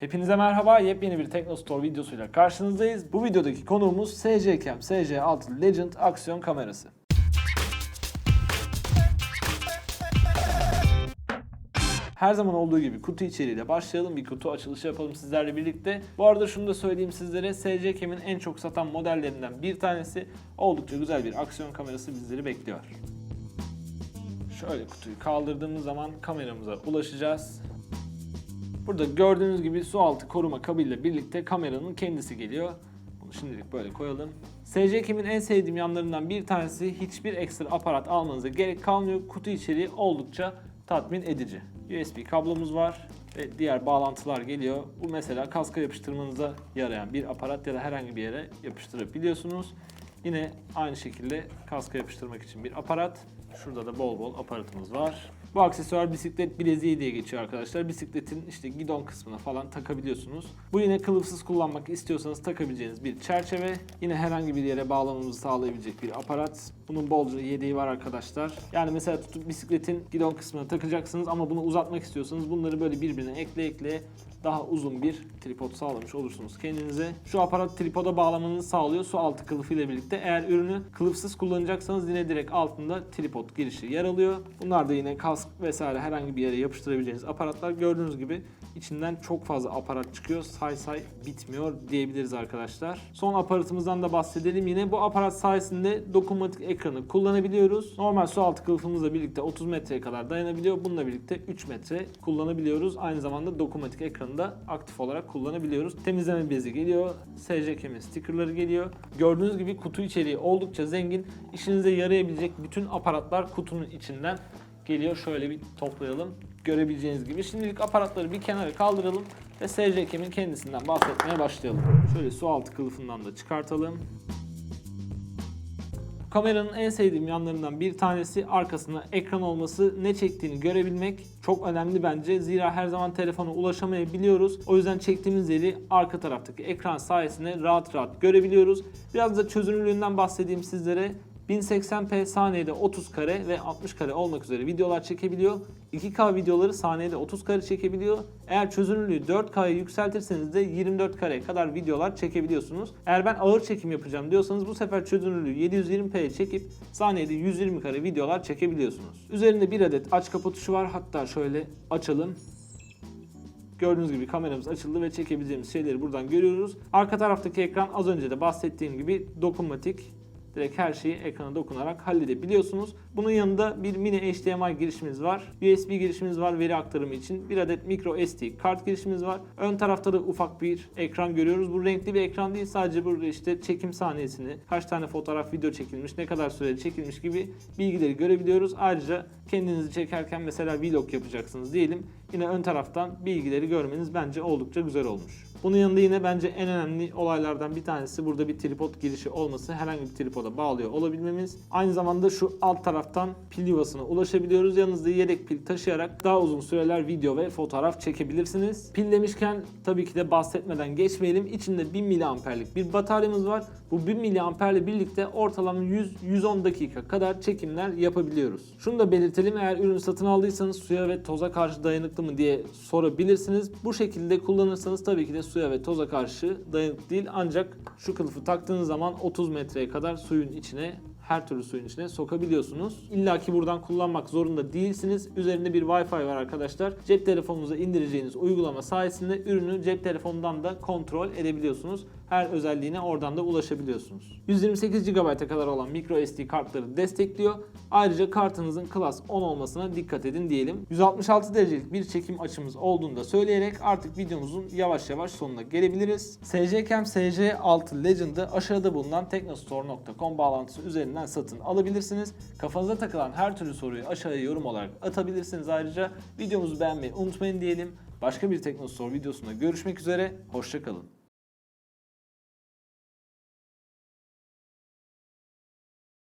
Hepinize merhaba. Yepyeni bir Teknostore videosuyla karşınızdayız. Bu videodaki konuğumuz SC Cam SC6 Legend aksiyon kamerası. Her zaman olduğu gibi kutu içeriğiyle başlayalım. Bir kutu açılışı yapalım sizlerle birlikte. Bu arada şunu da söyleyeyim sizlere. SC Cam'in en çok satan modellerinden bir tanesi. Oldukça güzel bir aksiyon kamerası bizleri bekliyor. Şöyle kutuyu kaldırdığımız zaman kameramıza ulaşacağız. Burada gördüğünüz gibi su altı koruma kabıyla birlikte kameranın kendisi geliyor. Bunu şimdilik böyle koyalım. SC Cam'in en sevdiğim yanlarından bir tanesi hiçbir ekstra aparat almanıza gerek kalmıyor. Kutu içeriği oldukça tatmin edici. USB kablomuz var ve diğer bağlantılar geliyor. Bu mesela kaska yapıştırmanıza yarayan bir aparat ya da herhangi bir yere yapıştırabiliyorsunuz. Yine aynı şekilde kaska yapıştırmak için bir aparat. Şurada da bol bol aparatımız var. Bu aksesuar bisiklet bileziği diye geçiyor arkadaşlar. Bisikletin işte gidon kısmına falan takabiliyorsunuz. Bu yine kılıfsız kullanmak istiyorsanız takabileceğiniz bir çerçeve. Yine herhangi bir yere bağlamamızı sağlayabilecek bir aparat. Bunun bolca yedeği var arkadaşlar. Yani mesela tutup bisikletin gidon kısmına takacaksınız ama bunu uzatmak istiyorsanız bunları böyle birbirine ekle ekle daha uzun bir tripod sağlamış olursunuz kendinize. Şu aparat tripoda bağlamanızı sağlıyor su altı kılıfı ile birlikte. Eğer ürünü kılıfsız kullanacaksanız yine direkt altında tripod girişi yer alıyor. Bunlar da yine kask vesaire herhangi bir yere yapıştırabileceğiniz aparatlar. Gördüğünüz gibi içinden çok fazla aparat çıkıyor. Say say bitmiyor diyebiliriz arkadaşlar. Son aparatımızdan da bahsedelim. Yine bu aparat sayesinde dokunmatik ekranı kullanabiliyoruz. Normal su altı kılıfımızla birlikte 30 metreye kadar dayanabiliyor. Bununla birlikte 3 metre kullanabiliyoruz. Aynı zamanda dokunmatik ekranı da aktif olarak kullanabiliyoruz. Temizleme bezi geliyor. SC kemi stickerları geliyor. Gördüğünüz gibi kutu içeriği oldukça zengin. İşinize yarayabilecek bütün aparatlar kutunun içinden geliyor. Şöyle bir toplayalım. Görebileceğiniz gibi. Şimdilik aparatları bir kenara kaldıralım ve SC kemin kendisinden bahsetmeye başlayalım. Şöyle su altı kılıfından da çıkartalım. Kameranın en sevdiğim yanlarından bir tanesi arkasında ekran olması, ne çektiğini görebilmek çok önemli bence. Zira her zaman telefona ulaşamayabiliyoruz. O yüzden çektiğimiz yeri arka taraftaki ekran sayesinde rahat rahat görebiliyoruz. Biraz da çözünürlüğünden bahsedeyim sizlere. 1080p saniyede 30 kare ve 60 kare olmak üzere videolar çekebiliyor. 2K videoları saniyede 30 kare çekebiliyor. Eğer çözünürlüğü 4K'ya yükseltirseniz de 24 kare kadar videolar çekebiliyorsunuz. Eğer ben ağır çekim yapacağım diyorsanız bu sefer çözünürlüğü 720p'ye çekip saniyede 120 kare videolar çekebiliyorsunuz. Üzerinde bir adet aç kapa tuşu var. Hatta şöyle açalım. Gördüğünüz gibi kameramız açıldı ve çekebileceğimiz şeyleri buradan görüyoruz. Arka taraftaki ekran az önce de bahsettiğim gibi dokunmatik. Direkt her şeyi ekrana dokunarak halledebiliyorsunuz. Bunun yanında bir mini HDMI girişimiz var. USB girişimiz var veri aktarımı için. Bir adet micro SD kart girişimiz var. Ön tarafta da ufak bir ekran görüyoruz. Bu renkli bir ekran değil. Sadece burada işte çekim saniyesini, kaç tane fotoğraf, video çekilmiş, ne kadar sürede çekilmiş gibi bilgileri görebiliyoruz. Ayrıca kendinizi çekerken mesela vlog yapacaksınız diyelim. Yine ön taraftan bilgileri görmeniz bence oldukça güzel olmuş. Bunun yanında yine bence en önemli olaylardan bir tanesi burada bir tripod girişi olması. Herhangi bir tripoda bağlıyor olabilmemiz. Aynı zamanda şu alt taraftan pil yuvasına ulaşabiliyoruz. Yanınızda yedek pil taşıyarak daha uzun süreler video ve fotoğraf çekebilirsiniz. Pil demişken tabii ki de bahsetmeden geçmeyelim. İçinde 1000 miliamperlik bir bataryamız var. Bu 1000 miliamperle birlikte ortalama 100-110 dakika kadar çekimler yapabiliyoruz. Şunu da belirtelim eğer ürün satın aldıysanız suya ve toza karşı dayanıklı mı diye sorabilirsiniz. Bu şekilde kullanırsanız tabii ki de suya ve toza karşı dayanıklı değil ancak şu kılıfı taktığınız zaman 30 metreye kadar suyun içine her türlü suyun içine sokabiliyorsunuz. İlla ki buradan kullanmak zorunda değilsiniz. Üzerinde bir Wi-Fi var arkadaşlar. Cep telefonunuza indireceğiniz uygulama sayesinde ürünü cep telefonundan da kontrol edebiliyorsunuz. Her özelliğine oradan da ulaşabiliyorsunuz. 128 GB'a kadar olan micro SD kartları destekliyor. Ayrıca kartınızın Class 10 olmasına dikkat edin diyelim. 166 derecelik bir çekim açımız olduğunu da söyleyerek artık videomuzun yavaş yavaş sonuna gelebiliriz. SC Cam SC6 Legend'ı aşağıda bulunan teknostore.com bağlantısı üzerinden satın alabilirsiniz. Kafanıza takılan her türlü soruyu aşağıya yorum olarak atabilirsiniz. Ayrıca videomuzu beğenmeyi unutmayın diyelim. Başka bir Teknostore videosunda görüşmek üzere. Hoşçakalın.